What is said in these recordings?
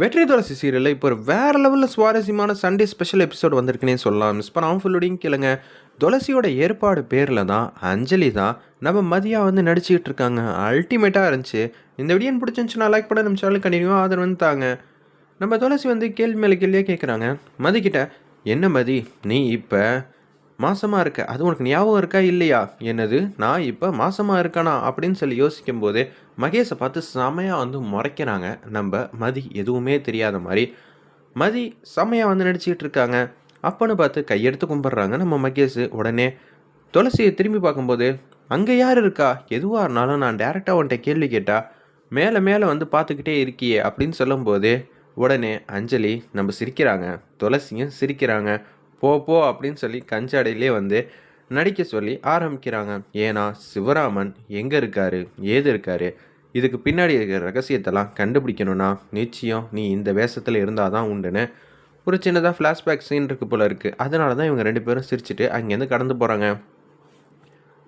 வெற்றி துளசி சீரியலில் இப்போ ஒரு வேறு லெவலில் சுவாரஸ்யமான சண்டே ஸ்பெஷல் எபிசோட் வந்திருக்குன்னே சொல்லலாம். மிஸ் பண்ணாமல் ஃபுல்லோடையும் கேளுங்க. துளசியோட ஏற்பாடு பேரில் தான் அஞ்சலி தான் நம்ம மதியாக வந்து நடிச்சுக்கிட்டு இருக்காங்க. அல்டிமேட்டாக இருந்துச்சு. இந்த வீடியோ பிடிச்சிருந்துச்சுன்னா லைக் பண்ண. நம்ம சேனல் கண்டினியூவாக ஆதரவு வந்து தாங்க. நம்ம துளசி வந்து கேள்வி மேலே கேள்வியாக கேட்குறாங்க மதிக்கிட்ட என்ன மதி? நீ இப்போ மாசமாக இருக்க அது உனக்கு ஞாபகம் இருக்கா இல்லையா? என்னது? நான் இப்போ மாசமாக இருக்கானா? அப்படின்னு சொல்லி யோசிக்கும் போது மகேஷை பார்த்து செமையாக வந்து முறைக்கிறாங்க. நம்ம மதி எதுவுமே தெரியாத மாதிரி. மதி செமையாக வந்து நடிச்சுக்கிட்டு இருக்காங்க. அப்பன்னு பார்த்து கையெடுத்து கும்பிட்றாங்க நம்ம மகேஷ். உடனே துளசியை திரும்பி பார்க்கும்போது அங்கே யார் இருக்கா? எதுவாக இருந்தாலும் நான் டேரெக்டாக உன்கிட்ட கேள்வி கேட்டால் மேலே மேலே வந்து பார்த்துக்கிட்டே இருக்கியே அப்படின்னு சொல்லும்போது உடனே அஞ்சலி நம்ம சிரிக்கிறாங்க. துளசியும் சிரிக்கிறாங்க. போ போ அப்படின்னு சொல்லி கஞ்சாடையிலே வந்து நடிக்க சொல்லி ஆரம்பிக்கிறாங்க. ஏன்னா சிவராமன் எங்கே இருக்காரு? ஏது இருக்காரு? இதுக்கு பின்னாடி இருக்கிற ரகசியத்தெல்லாம் கண்டுபிடிக்கணும்னா நிச்சயம் நீ இந்த வேஷத்தில் இருந்தால் தான் உண்டுன்னு ஒரு சின்னதாக ஃப்ளாஷ்பேக் சீன் இருக்குது போல இருக்குது அதனால தான் இவங்க ரெண்டு பேரும் சிரிச்சுட்டு அங்கேருந்து கடந்து போகிறாங்க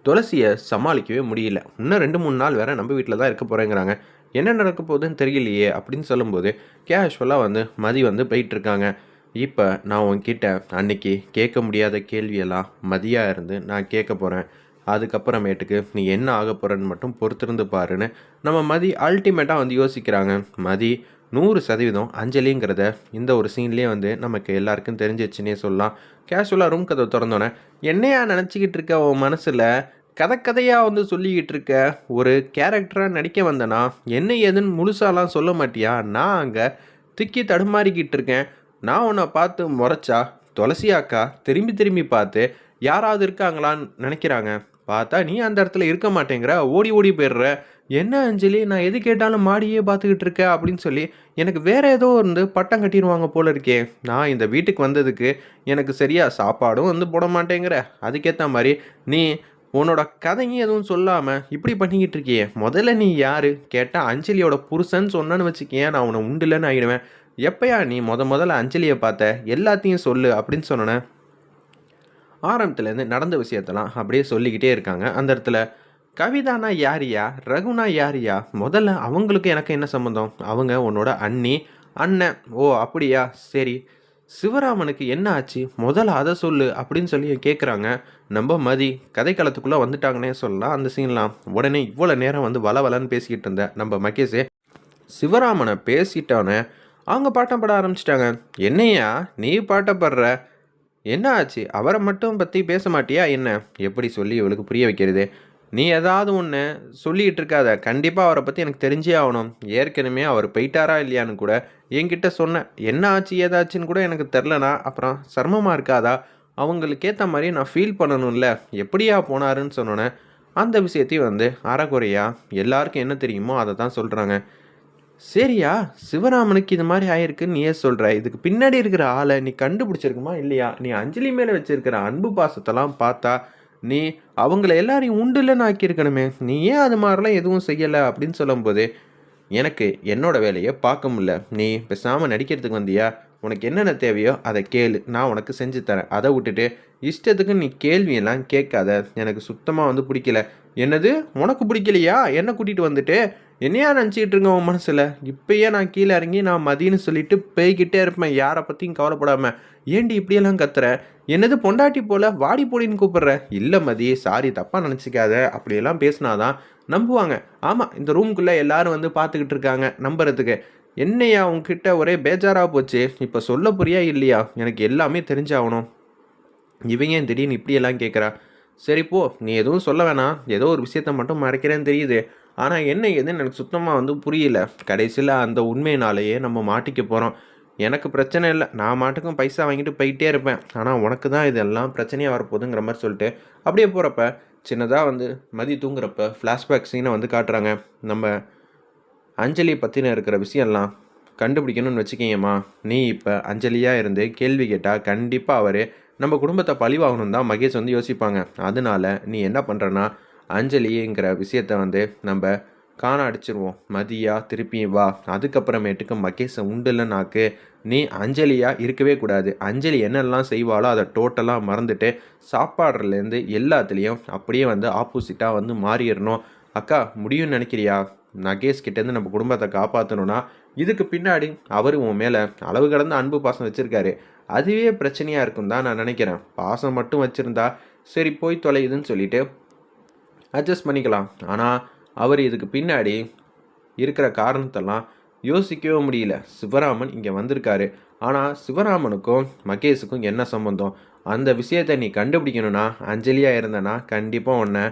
துளசியை சமாளிக்கவே முடியல. இன்னும் ரெண்டு மூணு நாள் வேறு நம்ம வீட்டில் தான் இருக்க போகிறேங்கிறாங்க என்ன நடக்க போகுதுன்னு தெரியலையே அப்படின்னு சொல்லும்போது கேஷுவலாக வந்து மதி வந்து போயிட்டுருக்காங்க இப்போ நான் உன்கிட்ட அன்னைக்கு கேட்க முடியாத கேள்வியெல்லாம் மதியாக இருந்து நான் கேட்க போகிறேன் அதுக்கப்புறமேட்டுக்கு நீ என்ன ஆக போகிறன்னு மட்டும் பொறுத்திருந்து பாருன்னு நம்ம மதி அல்டிமேட்டாக வந்து யோசிக்கிறாங்க. மதி நூறு சதவீதம் அஞ்சலிங்கிறத இந்த ஒரு சீன்லேயே வந்து நமக்கு எல்லாருக்கும் தெரிஞ்சிச்சுன்னே சொல்லலாம். கேஷுவலாக ரூம் கதை திறந்தோன்னே என்னையா நினச்சிக்கிட்டு இருக்க உன் மனசில்? கதை கதையாக வந்து சொல்லிக்கிட்டு இருக்க? ஒரு கேரக்டராக நடிக்க வந்தனா என்ன ஏதுன்னு முழுசாலாம் சொல்ல மாட்டியா? நான் அங்கே திக்கி தடுமாறிக்கிட்டு இருக்கேன். நான் உன்னை பார்த்து முறைச்சா துளசி அக்கா திரும்பி திரும்பி பார்த்து யாராவது இருக்காங்களான்னு நினைக்கிறாங்க. பார்த்தா நீ அந்த இடத்துல இருக்க மாட்டேங்கிற ஓடி ஓடி போயிடுற. என்ன அஞ்சலி நான் எது கேட்டாலும் மாடியே பார்த்துக்கிட்டு இருக்க அப்படின்னு சொல்லி எனக்கு வேற ஏதோ இருந்து பட்டம் கட்டிடுவாங்க போல இருக்கே. நான் இந்த வீட்டுக்கு வந்ததுக்கு எனக்கு சரியாக சாப்பாடும் வந்து போட மாட்டேங்கிற. அதுக்கேற்ற மாதிரி நீ உன்னோட கதையும் எதுவும் சொல்லாமல் இப்படி பண்ணிக்கிட்டு இருக்கியே. முதல்ல நீ யார்? கேட்டால் அஞ்சலியோட புருஷன் சொன்னேன்னு வச்சுக்கேன். நான் உன்னை உண்டுலன்னு ஆகிடுவேன் எப்பயா நீ முத முதல்ல அஞ்சலியை பார்த்த? எல்லாத்தையும் சொல்லு அப்படின்னு சொன்னேன் ஆரம்பத்துலேருந்து நடந்த விஷயத்தெல்லாம் அப்படியே சொல்லிக்கிட்டே இருக்காங்க. அந்த இடத்துல கவிதானா யாரியா? ரகுனா யாரியா? முதல்ல அவங்களுக்கு எனக்கு என்ன சம்மந்தம் அவங்க உன்னோட அண்ணி அண்ணன். ஓ அப்படியா? சரி. சிவராமனுக்கு என்ன ஆச்சு? முதல்ல அதை சொல்லு அப்படின்னு சொல்லி கேட்குறாங்க நம்ம மதி கதைக்களத்துக்குள்ளே வந்துட்டாங்கன்னே சொல்லலாம். அந்த சீன்லாம் உடனே இவ்வளோ நேரம் வந்து வள வளன்னு பேசிக்கிட்டு இருந்தேன் நம்ம மகேஷே சிவராமனை பேசிட்டானே அவங்க பாட்டம் பாட ஆரம்பிச்சிட்டாங்க. என்னையா நீ பாட்டப்படுற என்ன ஆச்சு? அவரை மட்டும் பற்றி பேச மாட்டியா? என்ன? எப்படி சொல்லி இவளுக்கு புரிய வைக்கிறது? நீ ஏதாவது ஒன்று சொல்லிக்கிட்டு இருக்காத. கண்டிப்பாக அவரை பற்றி எனக்கு தெரிஞ்சே ஆகணும். ஏற்கனவே அவர் போயிட்டாரா இல்லையான்னு கூட என்கிட்ட சொன்னேன் என்ன ஆச்சு ஏதாச்சுன்னு கூட எனக்கு தெரிலனா அப்புறம் சிரமமாக இருக்காதா? அவங்களுக்கு ஏற்ற மாதிரி நான் ஃபீல் பண்ணணும்ல. எப்படியா போனாருன்னு சொன்னோன்னே அந்த விஷயத்தையும் வந்து அறகுறையா எல்லாருக்கும் என்ன தெரியுமோ அதை தான் சொல்கிறாங்க சரியா? சிவராமனுக்கு இது மாதிரி ஆயிருக்குன்னு நீ ஏன் சொல்கிற இதுக்கு பின்னாடி இருக்கிற ஆளை நீ கண்டுபிடிச்சிருக்குமா இல்லையா? நீ அஞ்சலி மேலே வச்சிருக்கிற அன்பு பாசத்தெல்லாம் பார்த்தா நீ அவங்கள எல்லாரையும் உண்டுலன்னு ஆக்கியிருக்கணுமே. நீ ஏன் அது மாதிரிலாம் எதுவும் செய்யலை அப்படின்னு சொல்லும்போது எனக்கு என்னோட வேலையை பார்க்க முடியல. நீ பேசாமல் நடிக்கிறதுக்கு வந்தியா? உனக்கு என்னென்ன தேவையோ அதை கேளு. நான் உனக்கு செஞ்சு தரேன். அதை விட்டுட்டு இஷ்டத்துக்கு நீ கேள்வியெல்லாம் கேட்காத. எனக்கு சுத்தமாக வந்து பிடிக்கல. என்னது? உனக்கு பிடிக்கலையா? என்ன கூட்டிகிட்டு வந்துட்டு என்னையா நினச்சிக்கிட்டு இருங்க உன் மனசில்? இப்போயே நான் கீழே இறங்கி நான் மதின்னு சொல்லிட்டு போய்கிட்டே இருப்பேன். யாரை பற்றியும் கவலைப்படாமல் ஏண்டி இப்படியெல்லாம் கத்துறேன் என்னது பொண்டாட்டி போல வாடி போடின்னு கூப்பிட்றேன் இல்லை மதி சாரி தப்பாக நினச்சிக்காத. அப்படியெல்லாம் பேசினாதான் நம்புவாங்க. ஆமாம் இந்த ரூம்குள்ளே எல்லாரும் வந்து பார்த்துக்கிட்டு இருக்காங்க நம்புறதுக்கு. என்னையா உங்ககிட்ட ஒரே பேஜாராக போச்சு? இப்போ சொல்ல புரியா இல்லையா? எனக்கு எல்லாமே தெரிஞ்சாகணும். இவங்க ஏன் திடீர்னு இப்படியெல்லாம் கேட்குறா சரி போ நீ எதுவும் சொல்ல வேணாம். ஏதோ ஒரு விஷயத்த மட்டும் மறைக்கிறேன்னு தெரியுது. ஆனால் என்ன ஏதுன்னு எனக்கு சுத்தமாக வந்து புரியல. கடைசியில் அந்த உண்மையினாலேயே நம்ம மாட்டிக்க போகிறோம் எனக்கு பிரச்சனை இல்லை. நான் மாட்டுக்கும் பைசா வாங்கிட்டு போயிட்டே இருப்பேன். ஆனால் உனக்கு தான் இதெல்லாம் பிரச்சனையாக வரப்போகுதுங்கிற மாதிரி சொல்லிட்டு அப்படியே போகிறப்ப சின்னதாக வந்து மதி தூங்குறப்ப ஃப்ளாஷ்பேக் சீனை வந்து காட்டுறாங்க. நம்ம அஞ்சலி பற்றின இருக்கிற விஷயம்லாம் கண்டுபிடிக்கணும்னு வச்சுக்கிங்கம்மா நீ இப்போ அஞ்சலியாக இருந்து கேள்வி கேட்டால் கண்டிப்பாக அவர் நம்ம குடும்பத்தை பழிவாகணும் தான் மகேஷ் வந்து யோசிப்பாங்க. அதனால நீ என்ன பண்ணுறன்னா அஞ்சலிங்கிற விஷயத்த வந்து நம்ம காண அடிச்சிருவோம். மதியா திருப்பி வா. அதுக்கப்புறமேட்டுக்கு மகேஷை உண்டுலனாக்கு நீ அஞ்சலியாக இருக்கவே கூடாது. அஞ்சலி என்னெல்லாம் செய்வாளோ அதை டோட்டலாக மறந்துட்டு சாப்பாடுறதுலேருந்து எல்லாத்துலேயும் அப்படியே வந்து ஆப்போசிட்டாக வந்து மாறிடணும். அக்கா முடியும்னு நினைக்கிறியா? நகேஷ் கிட்டேருந்து நம்ம குடும்பத்தை காப்பாற்றணும்னா இதுக்கு பின்னாடி அவர் உன் மேலே அளவு கடந்த அன்பு பாசம் வச்சுருக்காரு. அதுவே பிரச்சனையாக இருக்கும் தான் நான் நினைக்கிறேன். பாசம் மட்டும் வச்சுருந்தா சரி போய் தொலையுதுன்னு சொல்லிட்டு அட்ஜஸ்ட் பண்ணிக்கலாம். ஆனால் அவர் இதுக்கு பின்னாடி இருக்கிற காரணத்தெல்லாம் யோசிக்கவே முடியல. சிவராமன் இங்கே வந்திருக்காரு. ஆனால் சிவராமனுக்கும் மகேஷுக்கும் என்ன சம்மந்தம் அந்த விஷயத்தை நீ கண்டுபிடிக்கணும்னா அஞ்சலியாக இருந்தனா கண்டிப்பாக உன்னை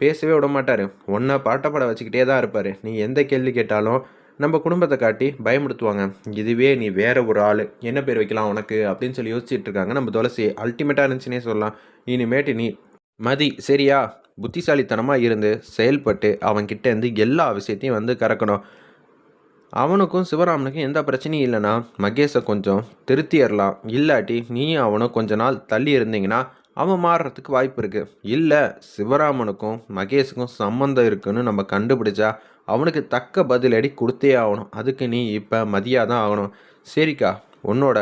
பேசவே விட மாட்டார். உன்னை பாட்டப்பட வச்சுக்கிட்டே தான் இருப்பார். நீ எந்த கேள்வி கேட்டாலும் நம்ம குடும்பத்தை காட்டி பயமுடுத்துவாங்க இதுவே நீ வேற ஒரு ஆள். என்ன பேர் வைக்கலாம் உனக்கு? அப்படின்னு சொல்லி யோசிச்சுட்டு இருக்காங்க நம்ம துளசி. அல்டிமேட்டாக இருந்துச்சுன்னே சொல்லலாம். இனிமேட்டு நீ மதி. சரியா? புத்திசாலித்தனமாக இருந்து செயல்பட்டு அவன்கிட்டேருந்து எல்லா விஷயத்தையும் வந்து கறக்கணும். அவனுக்கும் சிவராமனுக்கும் எந்த பிரச்சனையும் இல்லைன்னா மகேஷை கொஞ்சம் திருத்திடலாம் இல்லாட்டி நீயும் அவனும் கொஞ்ச நாள் தள்ளி இருந்தீங்கன்னா அவன் மாறுறதுக்கு வாய்ப்பு இருக்குது இல்லை சிவராமனுக்கும் மகேஷுக்கும் சம்மந்தம் இருக்குன்னு நம்ம கண்டுபிடிச்சா அவனுக்கு தக்க பதிலடி கொடுத்தே ஆகணும். அதுக்கு நீ இப்போ மதியாக தான் ஆகணும். சரிக்கா உன்னோட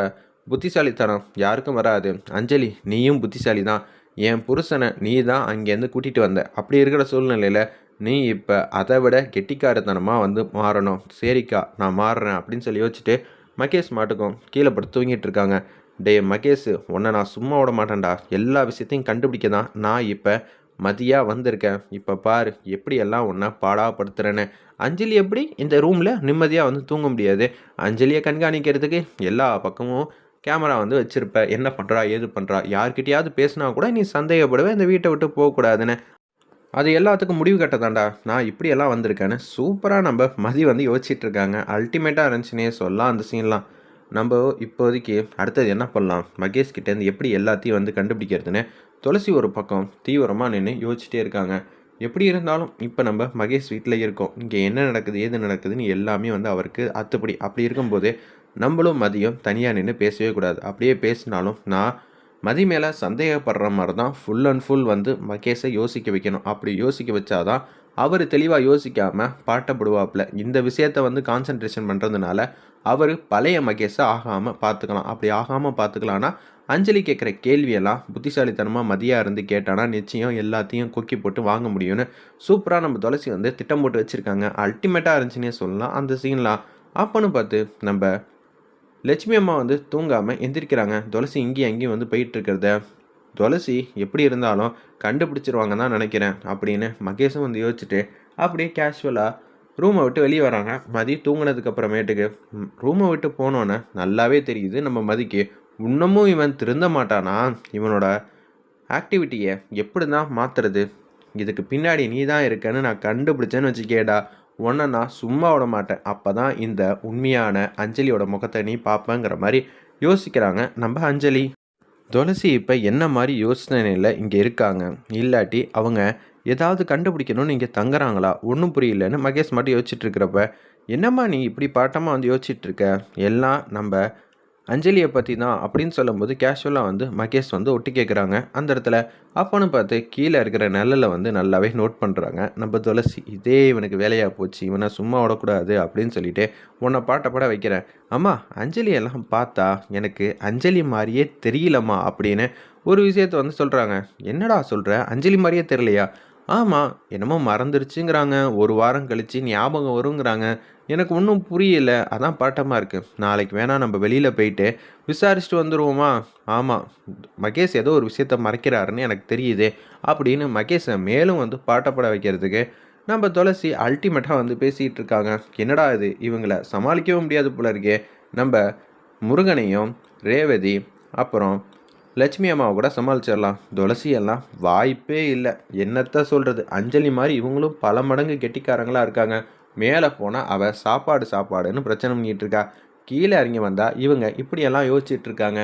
புத்திசாலித்தனம் யாருக்கும் வராது. அஞ்சலி நீயும் புத்திசாலி தான் என் புருஷனை நீ தான் அங்கேருந்து கூட்டிகிட்டு வந்த. அப்படி இருக்கிற சூழ்நிலையில் நீ இப்போ அதை விட கெட்டிக்காரத்தனமாக வந்து மாறணும். சரிக்கா நான் மாறுறேன் அப்படின்னு சொல்லி யோசிச்சுட்டு மகேஷ் மாட்டுக்கும் கீழே படுத்து தூங்கிட்டு இருக்காங்க. டே மகேஷ் உன்னை நான் சும்மா விட மாட்டேன்டா. எல்லா விஷயத்தையும் கண்டுபிடிக்க தான் நான் இப்போ மதியாக வந்திருக்கேன். இப்போ பாரு எப்படி எல்லாம் ஒன்றா பாடாப்படுத்துகிறேன்னு அஞ்சலி எப்படி? இந்த ரூமில் நிம்மதியாக வந்து தூங்க முடியாது. அஞ்சலியை கண்காணிக்கிறதுக்கு எல்லா பக்கமும் கேமரா வந்து வச்சுருப்ப என்ன பண்ணுறா ஏது பண்ணுறா யார்கிட்டயாவது பேசினா கூட நீ சந்தேகப்படவே இந்த வீட்டை விட்டு போகக்கூடாதுன்னு. அது எல்லாத்துக்கும் முடிவு கட்டதாண்டா நான் இப்படியெல்லாம் வந்திருக்கேன்னு சூப்பராக நம்ம மதி வந்து யோசிச்சுட்டு இருக்காங்க அல்டிமேட்டாக இருந்துச்சுன்னே சொல்லலாம் அந்த சீன்லாம். நம்ம இப்போதைக்கு அடுத்தது என்ன பண்ணலாம்? மகேஷ் கிட்டேருந்து எப்படி எல்லாத்தையும் வந்து கண்டுபிடிக்கிறதுன்னு துளசி ஒரு பக்கம் தீவிரமாக நின்று யோசிச்சுட்டே இருக்காங்க. எப்படி இருந்தாலும் இப்போ நம்ம மகேஷ் வீட்டில் இருக்கோம். இங்கே என்ன நடக்குது ஏது நடக்குதுன்னு எல்லாமே வந்து அவருக்கு அத்துப்படி அப்படி இருக்கும்போது நம்மளும் மதியம் தனியாக நின்று பேசவே கூடாது. அப்படியே பேசினாலும் நான் மதி மேலே சந்தேகப்படுற மாதிரி தான் ஃபுல் அண்ட் ஃபுல் வந்து மகேஷை யோசிக்க வைக்கணும். அப்படி யோசிக்க வச்சாதான் அவர் தெளிவாக யோசிக்காமல் பாட்டப்படுவாப்பில் இந்த விஷயத்த வந்து கான்சன்ட்ரேஷன் பண்ணுறதுனால அவர் பழைய மகேஷை ஆகாமல் பார்த்துக்கலாம் அப்படி ஆகாமல் பார்த்துக்கலான்னா அஞ்சலி கேட்குற கேள்வியெல்லாம் புத்திசாலித்தனமாக மதியாக இருந்து கேட்டானா நிச்சயம் எல்லாத்தையும் கொக்கி போட்டு வாங்க முடியும்னு சூப்பராக நம்ம துளசி வந்து திட்டம் போட்டு வச்சுருக்காங்க. அல்டிமேட்டாக இருந்துச்சுன்னே சொல்லலாம். அந்த சீன்லாம் அப்போன்னு பார்த்து நம்ம லட்சுமி அம்மா வந்து தூங்காமல் எந்திரிக்கிறாங்க. துளசி இங்கேயும் அங்கேயும் வந்து போயிட்டு இருக்கிறத துளசி எப்படி இருந்தாலும் கண்டுபிடிச்சிருவாங்க தான் நினைக்கிறேன் அப்படின்னு மகேஷும் வந்து யோசிச்சுட்டு அப்படியே கேஷுவலாக ரூமை விட்டு வெளியே வராங்க. மதி தூங்கினதுக்கு அப்புறமேட்டுக்கு ரூமை விட்டு போனோன்னே நல்லாவே தெரியுது நம்ம மதிக்கு. இன்னமும் இவன் திருந்த மாட்டானா? இவனோட ஆக்டிவிட்டியை எப்படி தான் மாற்றுறது இதுக்கு பின்னாடி நீ தான் இருக்கன்னு நான் கண்டுபிடிச்சேன்னு வச்சுக்கேடா. உன்னை நான் சும்மா விட மாட்டேன். அப்போ தான் இந்த உண்மையான அஞ்சலியோட முகத்தை நீ பார்ப்பேங்கிற மாதிரி யோசிக்கிறாங்க. நம்ம அஞ்சலி. துளசி இப்போ என்ன மாதிரி யோசனையில் இங்கே இருக்காங்க? இல்லாட்டி அவங்க ஏதாவது கண்டுபிடிக்கணும்னு இங்கே தங்குறாங்களா? ஒன்றும் புரியலன்னு மகேஷ் மட்டும் யோசிச்சுட்டு இருக்கிறப்ப என்னம்மா நீ இப்படி பாட்டமாக வந்து யோசிச்சுட்டு இருக்க? எல்லாம் நம்ம அஞ்சலியை பற்றி தான் அப்படின்னு சொல்லும்போது கேஷுவலாக வந்து மகேஷ் வந்து ஒட்டி கேட்குறாங்க அந்த இடத்துல அப்போன்னு பார்த்து கீழே இருக்கிற நிழலை வந்து நல்லாவே நோட் பண்ணுறாங்க நம்ம துளசி இதே இவனுக்கு வேலையாக போச்சு. இவனை சும்மா விடக்கூடாது அப்படின்னு சொல்லிட்டு உன்னை பாட்டை பாட வைக்கிறேன். அம்மா அஞ்சலியெல்லாம் பார்த்தா எனக்கு அஞ்சலி மாதிரியே தெரியலம்மா அப்படின்னு ஒரு விஷயத்த வந்து சொல்கிறாங்க என்னடா சொல்கிற அஞ்சலி மாதிரியே தெரியலையா? ஆமாம் என்னமோ மறந்துருச்சுங்கிறாங்க. ஒரு வாரம் கழித்து ஞாபகம் வருங்கிறாங்க. எனக்கு ஒன்றும் புரியல. அதான் பாட்டமாக இருக்குது நாளைக்கு வேணால் நம்ம வெளியில் போயிட்டு விசாரிச்சுட்டு வந்துடுவோமா ஆமாம் மகேஷ் ஏதோ ஒரு விஷயத்த மறைக்கிறாருன்னு எனக்கு தெரியுது அப்படின்னு மகேஷை மேலும் வந்து பாட்டப்பட வைக்கிறதுக்கு நம்ம துளசி அல்டிமேட்டாக வந்து பேசிகிட்டு இருக்காங்க. என்னடா இது? இவங்களை சமாளிக்கவும் முடியாது போல இருக்கே. நம்ம முருகனையும் ரேவதி அப்புறம் லட்சுமி அம்மாவை கூட சமாளிச்சிடலாம். துளசி எல்லாம் வாய்ப்பே இல்லை. என்னத்த சொல்கிறது அஞ்சலி மாதிரி இவங்களும் பல மடங்கு கெட்டிக்காரங்களாக இருக்காங்க. மேலே போனால் அவள் சாப்பாடு சாப்பாடுன்னு பிரச்சனை பண்ணிகிட்டு இருக்கா. கீழே இறங்கி வந்தால் இவங்க இப்படியெல்லாம் யோசிச்சுட்டு இருக்காங்க.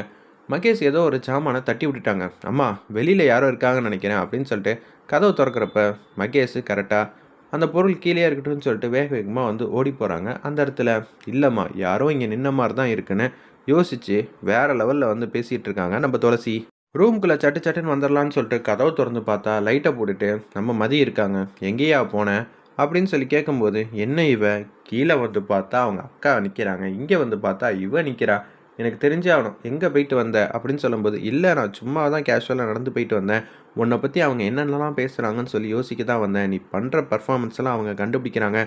மகேஷ் ஏதோ ஒரு சாமானை தட்டி விட்டுட்டாங்க. அம்மா வெளியில் யாரோ இருக்காங்கன்னு நினைக்கிறேன் அப்படின்னு சொல்லிட்டு கதவை திறக்கிறப்ப மகேஷ் கரெக்டாக அந்த பொருள் கீழே இருக்கட்டும்னு சொல்லிட்டு வேக வேகமாக வந்து ஓடி போகிறாங்க அந்த இடத்துல இல்லைம்மா யாரோ இங்கே நின்ன மாதிரி தான் இருக்குன்னு யோசித்து வேறு லெவலில் வந்து பேசிகிட்டு இருக்காங்க நம்ம துளசி ரூம்குள்ளே சட்டு சட்டுன்னு வந்துடலான்னு சொல்லிட்டு கதவை திறந்து பார்த்தா லைட்டை போட்டுட்டு நம்ம மதி இருக்காங்க. எங்கேயா போனேன் அப்படின்னு சொல்லி கேட்கும்போது என்ன இவ? கீழே வந்து பார்த்தா அவங்க அக்கா நிற்கிறாங்க இங்கே வந்து பார்த்தா இவ நிற்கிறா எனக்கு தெரிஞ்சே ஆகணும் எங்கே போயிட்டு வந்த? அப்படின்னு சொல்லும்போது இல்லை நான் சும்மா தான் கேஷுவலாக நடந்து போயிட்டு வந்தேன். உன்னை பற்றி அவங்க என்னென்னலாம் பேசுகிறாங்கன்னு சொல்லி யோசிக்க தான் வந்தேன். நீ பண்ணுற பர்ஃபார்மன்ஸ்லாம் அவங்க கண்டுபிடிக்கிறாங்க.